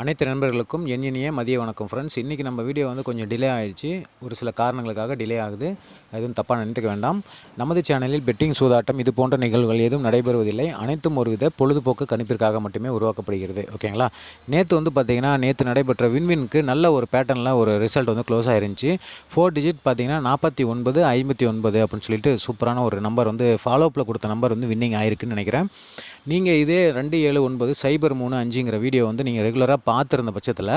அனைத்து நண்பர்களுக்கும் என் இனிய மதிய வணக்கம் ஃப்ரெண்ட்ஸ் இன்றைக்கி நம்ம வீடியோ வந்து கொஞ்சம் டிலே ஆகிடுச்சு ஒரு சில காரணங்களுக்காக டிலே ஆகுது. எதுவும் தப்பாக நினைத்துக்க வேண்டாம். நமது சேனலில் பெட்டிங் சூதாட்டம் இது போன்ற நிகழ்வுகள் எதுவும் நடைபெறுவதில்லை. அனைத்தும் ஒருவித பொழுதுபோக்கு கணிப்பிற்காக மட்டுமே உருவாக்கப்படுகிறது. ஓகேங்களா நேற்று வந்து பார்த்தீங்கன்னா நேற்று நடைபெற்ற வின்வின்க்கு நல்ல ஒரு பேட்டர்னில் ஒரு ரிசல்ட் வந்து க்ளோஸ் ஆயிருந்துச்சு. ஃபோர் டிஜிட் பார்த்தீங்கன்னா நாற்பத்தி ஒன்பது ஐம்பத்தி ஒன்பது அப்படின்னு சொல்லிட்டு சூப்பரான ஒரு நம்பர் வந்து ஃபாலோப்பில் கொடுத்த நம்பர் வந்து வின்னிங் ஆயிருக்குன்னு நினைக்கிறேன். நீங்கள் இதே ரெண்டு ஏழு ஒன்பது சைபர் மூணு அஞ்சுங்கிற வீடியோ வந்து நீங்கள் ரெகுலராக பார்த்துருந்த பட்சத்தில்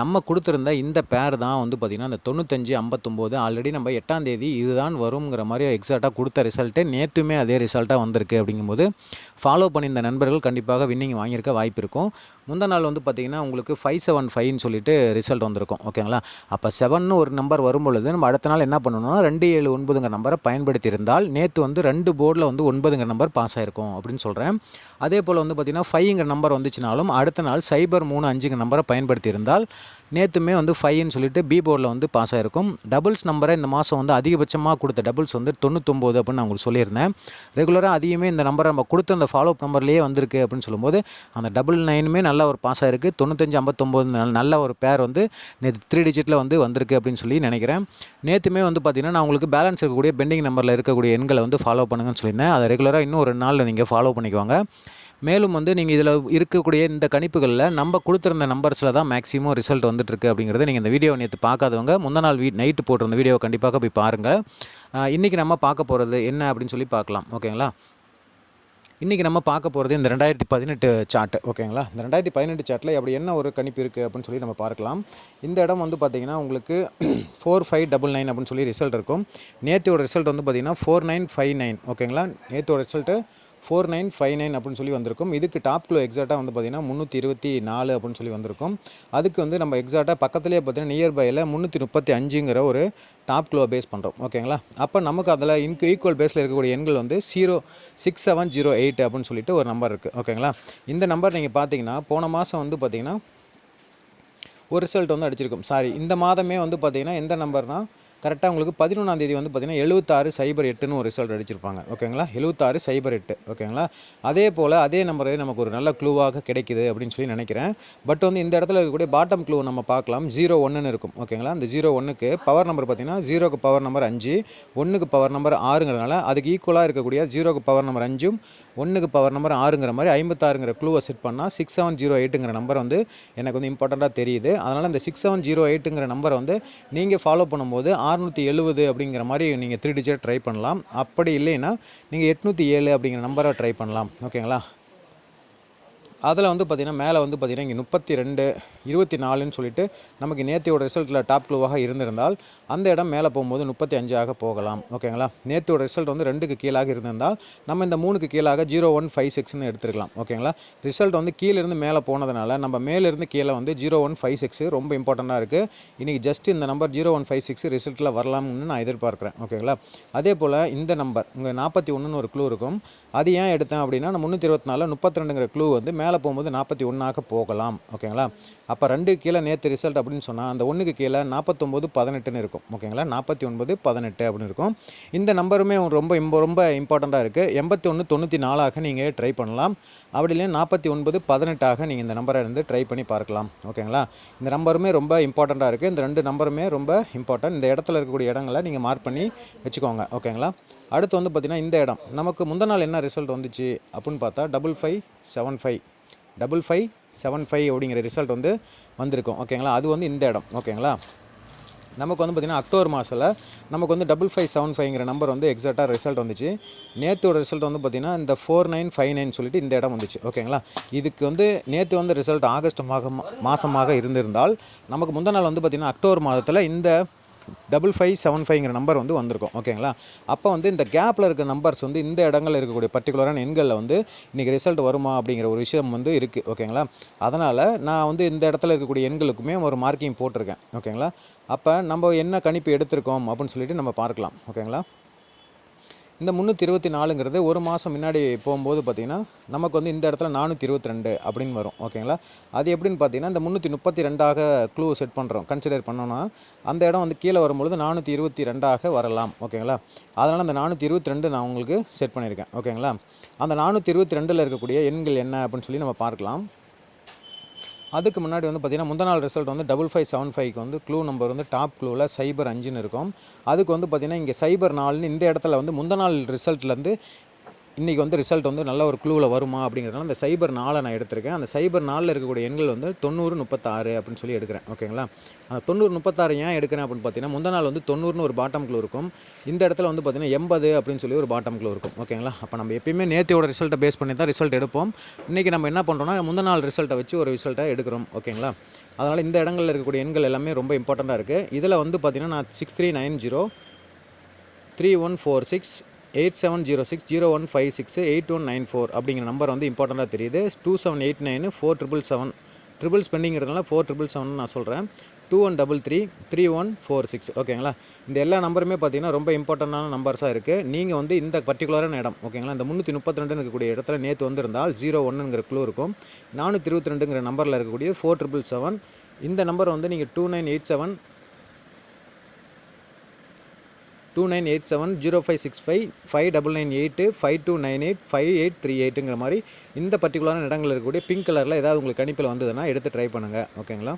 நம்ம கொடுத்துருந்த இந்த பேர் தான் வந்து பார்த்திங்கன்னா அந்த தொண்ணூத்தஞ்சு ஐம்பத்தொம்போது ஆல்ரெடி நம்ம எட்டாம் தேதி இதுதான் வருங்கிற மாதிரி எக்ஸாக்டாக கொடுத்த ரிசல்ட்டே நேற்றுமே அதே ரிசல்ட்டாக வந்திருக்கு அப்படிங்கும்போது ஃபாலோ பண்ணியிருந்த நண்பர்கள் கண்டிப்பாக வின்னிங் வாங்கியிருக்க வாய்ப்பு இருக்கும். முந்த நாள் வந்து பார்த்திங்கன்னா உங்களுக்கு ஃபைவ் செவன் ஃபைவ்னு சொல்லிட்டு ரிசல்ட் வந்திருக்கும். ஓகேங்களா அப்போ செவன் ஒரு நம்பர் வரும் பொழுது நம்ம அடுத்த நாள் என்ன பண்ணணும்னா ரெண்டு ஏழு ஒன்பதுங்கிற நம்பரை பயன்படுத்தி இருந்தால் நேற்று வந்து ரெண்டு போர்டில் வந்து ஒன்பதுங்கிற நம்பர் பாஸ் ஆயிருக்கும் அப்படின்னு சொல்கிறேன் அதே போல் வந்து பார்த்திங்கன்னா ஃபைவ்ங்கிற நம்பர் வந்துச்சுனாலும் அடுத்த நாள் சைபர் மூணு அஞ்சுங்கிற நம்பரை பயன்படுத்தி இருந்தால் நேற்றுமே வந்து ஃபைன்னு சொல்லிட்டு பி போர்டில் வந்து பாஸ் ஆகிருக்கும் டபுள்ஸ் நம்பரை இந்த மாதம் வந்து அதிகபட்சமாக கொடுத்த டபுள்ஸ் வந்து தொண்ணூத்தொம்பது அப்படின்னு நான் உங்களுக்கு சொல்லியிருந்தேன். ரெகுலராக அதிகமே இந்த நம்பரை நம்ம கொடுத்த அந்த ஃபாலோ அப் நம்பர்லேயே வந்திருக்கு அப்படின்னு சொல்லும்போது அந்த டபுள் நைனுமே நல்ல ஒரு பாஸ் ஆயிருக்கு. தொண்ணூத்தஞ்சு ஐம்பத்தொம்போது நல்ல ஒரு பேர் வந்து நேற்று த்ரீ டிஜிட்டில் வந்து வந்திருக்கு அப்படின்னு சொல்லி நினைக்கிறேன். நேற்றுமே வந்து பார்த்திங்கன்னா நான் உங்களுக்கு பேலன்ஸ் இருக்கக்கூடிய பெண்டிங் நம்பரில் இருக்கக்கூடிய எண்களை வந்து ஃபாலோ பண்ணுங்கன்னு சொல்லியிருந்தேன். அதை ரெகுலராக இன்னும் ஒரு நாளில் நீங்கள் ஃபாலோ பண்ணிக்குவாங்க மேலும் வந்து நீங்கள் இதில் இருக்கக்கூடிய இந்த கணிப்புகளில் நம்ம கொடுத்துருந்த நம்பர்ஸில் தான் மேக்ஸிமம் ரிசல்ட் வந்துட்டுருக்கு அப்படிங்கிறத நீங்கள் இந்த வீடியோ நேற்று பார்க்காதவங்க முந்தா நாள் வீ நைட்டு போட்டிருந்த வீடியோவை கண்டிப்பாக போய் பாருங்கள் இன்றைக்கி நம்ம பார்க்க போகிறது என்ன அப்படின்னு சொல்லி பார்க்கலாம். ஓகேங்களா? இன்றைக்கி நம்ம பார்க்க போகிறது இந்த ரெண்டாயிரத்தி பதினெட்டு சார்ட் ஓகேங்களா? இந்த ரெண்டாயிரத்தி பதினெட்டு சார்ட்டில் அப்படி என்ன ஒரு கணிப்பு இருக்குது அப்படின்னு சொல்லி நம்ம பார்க்கலாம். இந்த இடம் வந்து பார்த்திங்கன்னா உங்களுக்கு ஃபோர் ஃபைவ் டபுள் நைன் அப்படின்னு சொல்லி ரிசல்ட் இருக்கும். நேற்றோட ரிசல்ட் வந்து பார்த்திங்கன்னா ஃபோர் நைன் ஃபைவ் நைன் ஓகேங்களா? நேற்றோட result four nine five nine அப்படின்னு சொல்லி வந்திருக்கும். இதுக்கு டாப் க்ளோ எக்ஸாக்டாக வந்து பார்த்திங்கன்னா முந்நூற்றி இருபத்தி நாலு அப்படின்னு சொல்லி வந்திருக்கும். அதுக்கு வந்து நம்ம எக்ஸாக்டாக பக்கத்துலேயே பார்த்தீங்கன்னா நியர்பையில் முந்நூற்றி முப்பத்தி அஞ்சுங்கிற ஒரு டாப் க்ளோவை பேஸ் பண்ணுறோம் ஓகேங்களா? அப்போ நமக்கு அதில் இன்கு ஈக்குவல் பேஸில் இருக்கக்கூடிய எண்கள் வந்து zero six seven zero eight அப்படின்னு சொல்லிட்டு ஒரு நம்பர் இருக்குது ஓகேங்களா? இந்த நம்பர் நீங்கள் பார்த்தீங்கன்னா போன மாதம் வந்து பார்த்திங்கன்னா ஒரு ரிசல்ட் வந்து அடிச்சிருக்கும். சாரி இந்த மாதமே வந்து பார்த்திங்கன்னா எந்த நம்பர்னால் கரெக்டாக உங்களுக்கு பதினொன்றாம் தேதி வந்து பார்த்தீங்கன்னா எழுபத்தாறு சைபர் எட்டுன்னு ஒரு ரிசல்ட் அடிச்சிருப்பாங்க. ஓகேங்களா? எழுபத்தாறு சைபர் எட்டு. ஓகேங்களா? அதே போல் அதே நம்பரே நமக்கு ஒரு நல்ல க்ளூவாக கிடைக்குது அப்படின்னு சொல்லி நினைக்கிறேன். பட் வந்து இந்த இடத்துல இருக்கக்கூடிய பாட்டம் க்ளூ நம்ம பார்க்கலாம். ஜீரோ ஒன்றுன்னு இருக்கும். ஓகேங்களா? அந்த ஜீரோ ஒன்றுக்கு பவர் நம்பர் பார்த்தீங்கன்னா ஜீரோக்கு பவர் நம்பர் அஞ்சு ஒன்றுக்கு பவர் நம்பர் ஆறுங்கிறதுனால அதுக்கு ஈக்குவலாக இருக்கக்கூடிய ஜீரோக்கு பவர் நம்பர் அஞ்சும் ஒன்றுக்கு பவர் நம்பர் ஆறுங்கிற மாதிரி ஐம்பத்தாறுங்கிற க்ளூவை செட் பண்ணால் சிக்ஸ் செவன் ஜீரோ எயிட்டுங்கிற நம்பர் வந்து எனக்கு வந்து இம்பார்ட்டண்ட்டாக தெரியுது. அதனால் இந்த சிக்ஸ் செவன் ஜீரோ எயிட்டுங்கிற நம்பரை வந்து நீங்கள் ஃபாலோ பண்ணும்போது அறுநூற்றி எழுபது அப்படிங்கிற மாதிரி நீங்கள் த்ரீ டிஜிட் ட்ரை பண்ணலாம். அப்படி இல்லைன்னா நீங்கள் எட்நூற்றி ஏழு அப்படிங்கிற நம்பரை ட்ரை பண்ணலாம். ஓகேங்களா அதில் வந்து பார்த்திங்கன்னா மேலே வந்து பார்த்திங்கன்னா இங்கே முப்பத்தி ரெண்டு இருபத்தி நாலுன்னு சொல்லிட்டு நமக்கு நேத்தியோட ரிசல்ட்டில் டாப் க்ளூவாக இருந்திருந்தால் அந்த இடம் மேலே போகும்போது முப்பத்தி அஞ்சாக போகலாம். ஓகேங்களா நேத்தியோட ரிசல்ட் வந்து ரெண்டுக்கு கீழாக இருந்திருந்தால் நம்ம இந்த மூணுக்கு கீழாக ஜீரோ ஒன் ஃபைவ் சிக்ஸ்னு எடுத்துருக்கலாம். ஓகேங்களா ரிசல்ட் வந்து கீழேருந்து மேலே போனதுனால நம்ம மேலேருந்து கீழே வந்து ஜீரோ ஒன் ஃபைவ் சிக்ஸ் ரொம்ப இம்பார்ட்டண்ட்டாக இருக்குது இன்றைக்கி ஜஸ்ட் இந்த number zero one five six ரிசல்ட்டில் வரலாம்னு நான் எதிர்பார்க்குறேன். ஓகேங்களா அதே போல் இந்த நம்பர் உங்கள் நாற்பத்தி ஒன்றுன்னு ஒரு க்ளூ இருக்கும். அது ஏன் எடுத்தேன் அப்படின்னா நான் முந்நூற்றி இருபத்தி நாலில் முப்பத்தி ரெண்டுங்கிற க்ளூ வந்து மேலே போகும்போது நாற்பத்தி ஒன்றாக போகலாம் ஓகேங்களா? அப்போ ரெண்டு கீழே நேற்று ரிசல்ட் அப்படின்னு சொன்னால் அந்த ஒன்றுக்கு கீழே நாற்பத்தொம்போது பதினெட்டுன்னு இருக்கும் ஓகேங்களா? நாற்பத்தி ஒன்பது பதினெட்டு அப்படின்னு இருக்கும். இந்த நம்பருமே ரொம்ப இம்ப ரொம்ப இம்பார்ட்டண்ட்டாக இருக்குது எண்பத்தி ஒன்று தொண்ணூற்றி நாலாக நீங்கள் ட்ரை பண்ணலாம். அப்படி இல்லையா நாற்பத்தி ஒன்பது பதினெட்டாக நீங்கள் இந்த நம்பரை இருந்து ட்ரை பண்ணி பார்க்கலாம் ஓகேங்களா? இந்த நம்பருமே ரொம்ப இம்பார்ட்டண்ட்டாக இருக்குது இந்த ரெண்டு நம்பருமே ரொம்ப இம்பார்ட்டன்ட் இந்த இடத்துல இருக்கக்கூடிய இடங்களை நீங்கள் மார்க் பண்ணி வச்சுக்கோங்க ஓகேங்களா? அடுத்து வந்து பார்த்திங்கன்னா இந்த இடம். நமக்கு முந்த நாள் என்ன ரிசல்ட் வந்துச்சு அப்படின்னு பார்த்தா double five seven five double five seven five அப்படிங்கிற ரிசல்ட் வந்து வந்திருக்கும். ஓகேங்களா? அது வந்து இந்த இடம். ஓகேங்களா? நமக்கு வந்து பார்த்திங்கன்னா அக்டோபர் மாதத்தில் நமக்கு வந்து டபுள் ஃபைவ் செவன் ஃபைவ்ங்கிற நம்பர் வந்து எக்ஸாக்டாக ரிசல்ட் வந்துச்சு. நேற்றோட ரிசல்ட் வந்து பார்த்திங்கன்னா இந்த ஃபோர் நைன் ஃபைவ் நைன் சொல்லிட்டு இந்த இடம் வந்துச்சு. ஓகேங்களா? இதுக்கு வந்து நேற்று வந்து ரிசல்ட் ஆகஸ்ட் மாதம் மாதமாக இருந்திருந்தால் நமக்கு முந்தின நாள் வந்து பார்த்திங்கன்னா அக்டோபர் மாதத்தில் இந்த டபுள் ஃபைவ் செவன் ஃபைவ்ங்கிற நம்பர் வந்து வந்திருக்கும் ஓகேங்களா? அப்போ வந்து இந்த கேப்பில் இருக்க நம்பர்ஸ் வந்து இந்த இடங்களில் இருக்கக்கூடிய பர்டிகுலரான எண்களில் வந்து இன்றைக்கி ரிசல்ட் வருமா அப்படிங்கிற ஒரு விஷயம் வந்து இருக்குது ஓகேங்களா? அதனால் நான் வந்து இந்த இடத்துல இருக்கக்கூடிய எண்களுக்குமே ஒரு மார்க்கிங் போட்டிருக்கேன் ஓகேங்களா? அப்போ நம்ம என்ன கணிப்பு எடுத்திருக்கோம் அப்படின்னு சொல்லிட்டு நம்ம பார்க்கலாம் ஓகேங்களா? இந்த முந்நூற்றி இருபத்தி நாலுங்கிறது ஒரு மாதம் முன்னாடி போகும்போது பார்த்திங்கன்னா நமக்கு வந்து இந்த இடத்துல நானூற்றி இருபத்தி ரெண்டு அப்படின்னு வரும். ஓகேங்களா? அது எப்படின்னு பார்த்தீங்கன்னா இந்த முந்நூற்றி முப்பத்தி ரெண்டாக க்ளூ செட் பண்ணுறோம் கன்சிடர் பண்ணோன்னா அந்த இடம் வந்து கீழே வரும்பொழுது நானூற்றி இருபத்தி ரெண்டாக வரலாம். ஓகேங்களா? அதனால் அந்த நானூற்றி இருபத்தி ரெண்டு நான் உங்களுக்கு செட் பண்ணியிருக்கேன். ஓகேங்களா? அந்த நானூற்றி இருபத்தி ரெண்டில் இருக்கக்கூடிய எண்கள் என்ன அப்படின்னு சொல்லி நம்ம பார்க்கலாம். அதுக்கு முன்னாடி வந்து பார்த்தீங்கன்னா முந்த நாள் ரிசல்ட் வந்து டபுள் ஃபைவ் செவன் ஃபைவ்க்கு வந்து க்ளூ நம்பர் வந்து டாப் க்ளூவில் சைபர் அஞ்சுன்னு இருக்கும். அதுக்கு வந்து பார்த்திங்கன்னா இங்கே சைபர் நாலுன்னு இந்த இடத்துல வந்து முந்த நாள் ரிசல்ட்லேருந்து இன்றைக்கி வந்து ரிசல்ட் வந்து நல்ல ஒரு க்ளூவில் வருமா அப்படிங்கிறதுனால அந்த சைபர் நாளை நான் எடுத்திருக்கேன். அந்த சைபர் நாளில் இருக்கக்கூடிய எண்கள் வந்து தொண்ணூறு முப்பத்தாறு அப்படின்னு சொல்லி எடுக்கிறேன். ஓகேங்களா அந்த தொண்ணூறு முப்பத்தாறு ஏன் எடுக்கிறேன் அப்படின்னு பார்த்தீங்கன்னா முந்த நாள் வந்து தொண்ணூறுனு ஒரு பாட்டம் க்ளூ இருக்கும். இந்த இடத்துல வந்து பார்த்தீங்கன்னா எண்பது அப்படின்னு சொல்லி ஒரு பாட்டம் க்ளூ இருக்கும். ஓகேங்களா அப்போ நம்ம எப்பயுமே நேத்தியோட ரிசல்ட்டை பேஸ் பண்ணி தான் ரிசல்ட் எடுப்போம். இன்றைக்கி நம்ம என்ன பண்ணுறோம்னா முந்த நாள் ரிசல்ட்டை வச்சு ஒரு ரிசல்ட்டை எடுக்கிறோம். ஓகேங்களா அதனால் இந்த இடங்களில் இருக்கக்கூடிய எண்கள் எல்லாமே ரொம்ப இம்பார்ட்டண்ட்டாக இருக்குது இதில் வந்து பார்த்திங்கன்னா நான் six three nine zero three one four six eight seven zero six zero one five six eight one nine four அப்படிங்கிற நம்பர் வந்து இம்பார்ட்டண்ட்டாக தெரியுது. Two seven eight nine four triple seven triple ஸ்பெண்டிங்கிறதுனால four triple seven நான் சொல்கிறேன் two one double three three one four six ஓகேங்களா? இந்த எல்லா நம்பருமே பார்த்தீங்கன்னா ரொம்ப இம்பார்ட்டண்டான நம்பர்ஸாக இருக்குது நீங்கள் வந்து இந்த பர்டிகுலரான இடம் ஓகேங்களா? இந்த முந்நூற்றி முப்பத்தி இருக்கக்கூடிய இடத்துல நேற்று வந்திருந்தால் ஜீரோ ஒன்னுங்கிற க்ளூ இருக்கும். நானூற்றி இருபத்தி ரெண்டுங்கிற நம்பரில் இருக்கக்கூடிய ஃபோர் ட்ரிபிள் செவன் இந்த நம்பர் வந்து நீங்கள் two nine eight seven two nine eight seven zero five six five five double nine eight five two nine eight five eight three எயிட்டுங்கிற மாதிரி இந்த பர்டிகுலரான இடங்களில் இருக்கக்கூடிய பிங்க் கலரில் ஏதாவது உங்களுக்கு கணிப்பில் வந்ததுன்னா எடுத்து ட்ரை பண்ணுங்கள் ஓகேங்களா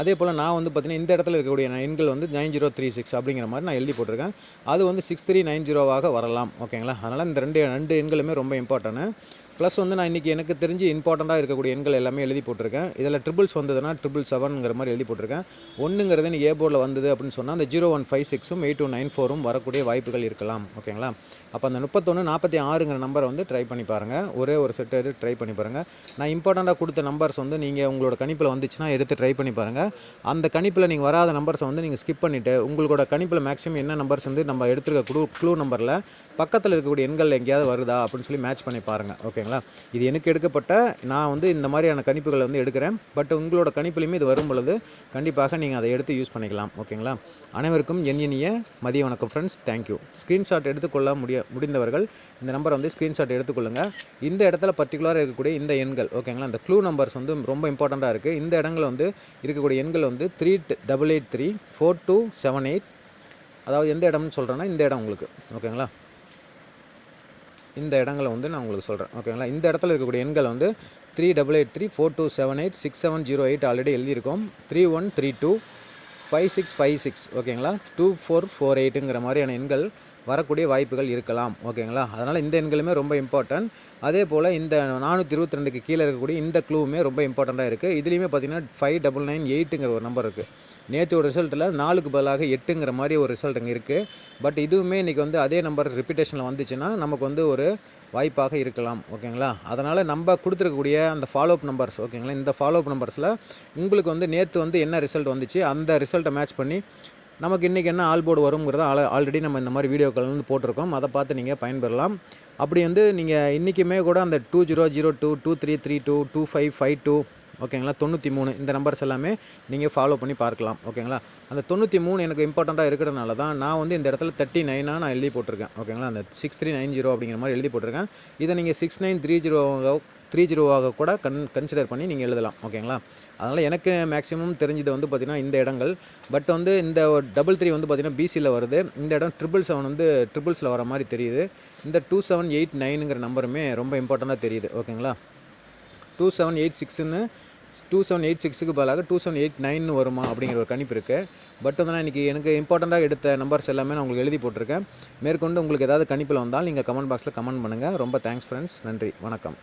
அதே போல் நான் வந்து பார்த்தீங்கன்னா இந்த இடத்துல இருக்கக்கூடிய எண்கள் வந்து நைன் ஜீரோ த்ரீ சிக்ஸ் அப்படிங்கிற மாதிரி நான் எழுதி போட்டிருக்கேன். அது வந்து சிக்ஸ் த்ரீ நைன் ஜீரோவாக வரலாம். ஓகேங்களா அதனால் இந்த ரெண்டு ரெண்டு எண்களுமே ரொம்ப இம்பார்ட்டன்ட் ப்ளஸ் வந்து நான் இன்றைக்கி எனக்கு தெரிஞ்சு இம்பார்ட்டண்ட்டாக இருக்கக்கூடிய எண்கள் எல்லாமே எழுதி போட்டிருக்கேன். இதில் ட்ரிபிள்ஸ் வந்ததுன்னா ட்ரிபிள் செவனுங்கிற மாதிரி எழுதி போட்டிருக்கேன். ஒன்றுங்கிறது நீங்கள் ஏ போர்டில் வந்தது அப்படின்னு சொன்னால் அந்த ஜீரோ ஒன் ஃபைவ் சிக்ஸும் எயிட் டூ நைன் ஃபோரும் வரக்கூடிய வாய்ப்புகள் இருக்கலாம். ஓகேங்களா அப்போ அந்த முப்பத்தொன்று நாற்பத்தி ஆறுங்கிற நம்பரை வந்து ட்ரை பண்ணி பாருங்கள் ஒரே ஒரு செட் எடுத்து ட்ரை பண்ணி பாருங்கள் நான் இம்பார்ட்டண்ட்டாக கொடுத்த நம்பர்ஸ் வந்து நீங்கள் உங்களோட கணிப்பில் வந்துச்சுன்னா எடுத்து ட்ரை பண்ணி பாருங்கள் அந்த கணிப்பில் நீங்கள் வராத நம்பர்ஸை வந்து நீங்கள் ஸ்கிப் பண்ணிவிட்டு உங்களோட கணிப்பில் மேக்ஸிமம் என்ன நம்பர்ஸ் வந்து நம்ம எடுத்துருக்க குழு க்ளூ நம்பரில் பக்கத்தில் இருக்கக்கூடிய எண்கள் எங்கேயாவது வருதா அப்படின்னு சொல்லி மேட்ச் பண்ணி பாருங்கள் ஓகேங்களா இது எனக்கு எடுக்கப்பட்ட நான் வந்து இந்த மாதிரியான கணிப்புகளை வந்து எடுக்கிறேன். பட் உங்களோட கணிப்புலையுமே இது வரும் பொழுது கண்டிப்பாக நீங்கள் அதை எடுத்து யூஸ் பண்ணிக்கலாம். ஓகேங்களா? அனைவருக்கும் என் இனிய மதிய வணக்கம் ஃப்ரெண்ட்ஸ் தேங்க்யூ ஸ்க்ரீன்ஷாட் எடுத்துக்கொள்ள முடிய முடிந்தவர்கள் இந்த நம்பரை வந்து ஸ்க்ரீன்ஷாட் எடுத்துக்கொள்ளுங்கள் இந்த இடத்துல பர்டிகுலராக இருக்கக்கூடிய இந்த எண்கள் ஓகேங்களா? இந்த க்ளூ நம்பர்ஸ் வந்து ரொம்ப இம்பார்ட்டண்ட்டாக இருக்குது இந்த இடங்கள் வந்து இருக்கக்கூடிய எண்கள் வந்து three double eight three four two seven eight அதாவது எந்த இடம்னு சொல்கிறேன்னா இந்த இடம் உங்களுக்கு. ஓகேங்களா? இந்த இடங்களை வந்து நான் உங்களுக்கு சொல்கிறேன் ஓகேங்களா? இந்த இடத்துல இருக்கக்கூடிய எண்கள் வந்து three double eight three four two seven eight six seven zero eight already எழுதியிருக்கோம். Three one three two five six five six ஓகேங்களா? டூ ஃபோர் ஃபோர் எயிட்டுங்கிற மாதிரியான எண்கள் வரக்கூடிய வாய்ப்புகள் இருக்கலாம். ஓகேங்களா? அதனால் இந்த எண்களுமே ரொம்ப இம்பார்ட்டன்ட் அதே போல் இந்த நானூற்றி இருபத்தி ரெண்டுக்கு கீழே இருக்கக்கூடிய இந்த க்ளூவுமே ரொம்ப இம்பார்ட்டண்ட்டாக இருக்குது இதுலேயுமே பார்த்தீங்கன்னா ஃபைவ் டபுள் நைன் எயிட்டுங்கிற ஒரு நம்பர் இருக்குது நேற்று ரிசல்ட்டில் நாலுக்கு பதிலாக எட்டுங்கிற மாதிரி ஒரு ரிசல்ட் அங்கே இருக்குது பட் இதுவுமே இன்றைக்கி வந்து அதே நம்பர் ரிப்பீட்டேஷனில் வந்துச்சுன்னா நமக்கு வந்து ஒரு வாய்ப்பாக இருக்கலாம். ஓகேங்களா? அதனால் நம்ம கொடுத்துருக்கக்கூடிய அந்த ஃபாலோஅப் நம்பர்ஸ் ஓகேங்களா? இந்த ஃபாலோஅப் நம்பர்ஸில் உங்களுக்கு வந்து நேற்று வந்து என்ன ரிசல்ட் வந்துச்சு? அந்த ரிசல்ட்டை மேட்ச் பண்ணி நமக்கு இன்றைக்கி என்ன ஆல் போர்டு வருங்கிறத ஆல் ஆல்ரெடி நம்ம இந்த மாதிரி வீடியோக்கள் வந்து போட்டிருக்கோம். அதை பார்த்து நீங்கள் பயன்பெறலாம். அப்படி வந்து நீங்கள் இன்றைக்குமே கூட அந்த two zero zero two two three three two two five five two ஓகேங்களா? தொண்ணூற்றி மூணு இந்த நம்பர்ஸ் எல்லாமே நீங்கள் ஃபாலோ பண்ணி பார்க்கலாம். ஓகேங்களா? அந்த தொண்ணூற்றி மூணு எனக்கு இம்பார்ட்டண்ட்டாக இருக்கிறதுனால தான் நான் வந்து இந்த இடத்துல தேர்ட்டி நைனாக நான் எழுதி போட்டிருக்கேன். ஓகேங்களா? அந்த சிக்ஸ் த்ரீ நைன் ஜீரோ அப்படிங்கிற மாதிரி எழுதி போட்டிருக்கேன். இதை நீங்கள் six nine three zero three ஜீரோவாக கூட கன் கன்சிடர் பண்ணி நீங்கள் எழுதலாம். ஓகேங்களா? அதனால் எனக்கு மேக்ஸிமம் தெரிஞ்சது வந்து பார்த்திங்கன்னா இந்த இடங்கள். பட் வந்து இந்த டபுள் த்ரீ வந்து பார்த்திங்கன்னா பிசியில் வருது. இந்த இடம் ட்ரிபிள் செவன் வந்து ட்ரிபிள்ஸில் வர மாதிரி தெரியுது. இந்த டூ செவன் எயிட் நைனுங்கிற நம்பருமே ரொம்ப இம்பார்ட்டண்ட்டாக தெரியுது. ஓகேங்களா? டூ செவன் எயிட் சிக்ஸ்னு டூ செவன் எயிட் சிக்ஸுக்கு பதிலாக டூ செவன் எயிட் நைன்னு வருமா அப்படிங்கிற ஒரு கணிப்பு இருக்குது பட் வந்து நான் இன்றைக்கி எனக்கு இம்பார்ட்டண்ட்டாக எடுத்த நம்பர்ஸ் எல்லாமே நான் உங்களுக்கு எழுதி போட்டிருக்கேன். மேற்கொண்டு உங்களுக்கு ஏதாவது கணிப்பில் வந்தால் நீங்கள் கமெண்ட் பாக்ஸில் கமெண்ட் பண்ணுங்கள் ரொம்ப தேங்க்ஸ் ஃப்ரெண்ட்ஸ் நன்றி. வணக்கம்.